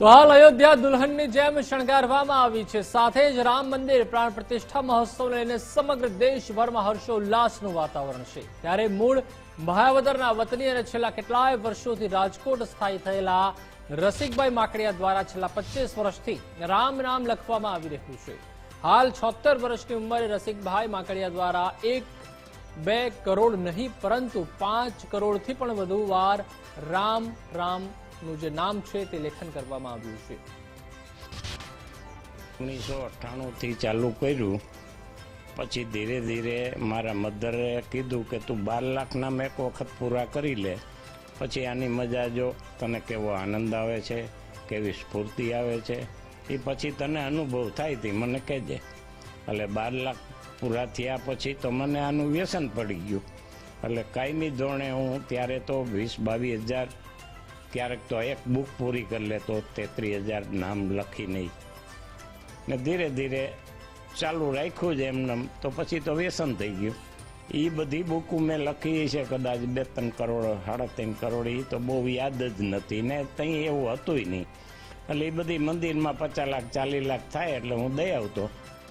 તો હાલ અયોધ્યા દુલ્હનની જેમ શણગારવામાં આવી છે. સાથે જ રામ મંદિર પ્રાણ પ્રતિષ્ઠા મહોત્સવ લઈને સમગ્ર દેશભરમાં હર્ષોલ્લાસનું વાતાવરણ છે. ત્યારે મૂળ મહાવદરના વતની અને છેલ્લા કેટલાય વર્ષોથી રાજકોટ સ્થાયી થયેલા રસિકભાઈ માકડિયા દ્વારા છેલ્લા પચીસ વર્ષથી રામ નામ લખવામાં આવી રહ્યું છે. હાલ છોતેર વર્ષની ઉંમરે રસિકભાઈ માકડિયા દ્વારા એક, બે કરોડ નહીં, પરંતુ પાંચ કરોડથી પણ વધુ વાર રામ રામનું જે નામ છે તે લેખન કરવામાં આવ્યું છે. ઓગણીસો અઠ્ઠાણુંથી ચાલુ કર્યું. પછી ધીરે ધીરે મારા મધરે કીધું કે તું બાર લાખના મેં એક વખત પૂરા કરી લે. પછી આની મજા જો તને કેવો આનંદ આવે છે, કેવી સ્ફૂર્તિ આવે છે, એ પછી તને અનુભવ થાય તે મને કહેજે. એટલે બાર લાખ પૂરા થયા પછી તો મને આનું વ્યસન પડી ગયું. એટલે કાયમી ધોરણે હું ત્યારે તો વીસ બાવીસ હજાર ક્યારેક તો એક બુક પૂરી કરી લેતો તેત્રીસ હજાર નામ લખી નહીં. ને ધીરે ધીરે ચાલુ રાખ્યું જ એમને, તો પછી તો વ્યસન થઈ ગયું. એ બધી બુકો મેં લખી છે, કદાચ બે ત્રણ કરોડ, સાડા ત્રણ કરોડ એ તો બહુ યાદ જ નથી ને ત્યાં એવું હતું નહીં. એટલે એ બધી મંદિરમાં પચાસ લાખ, ચાલીસ લાખ થાય એટલે હું દઈ આવતો.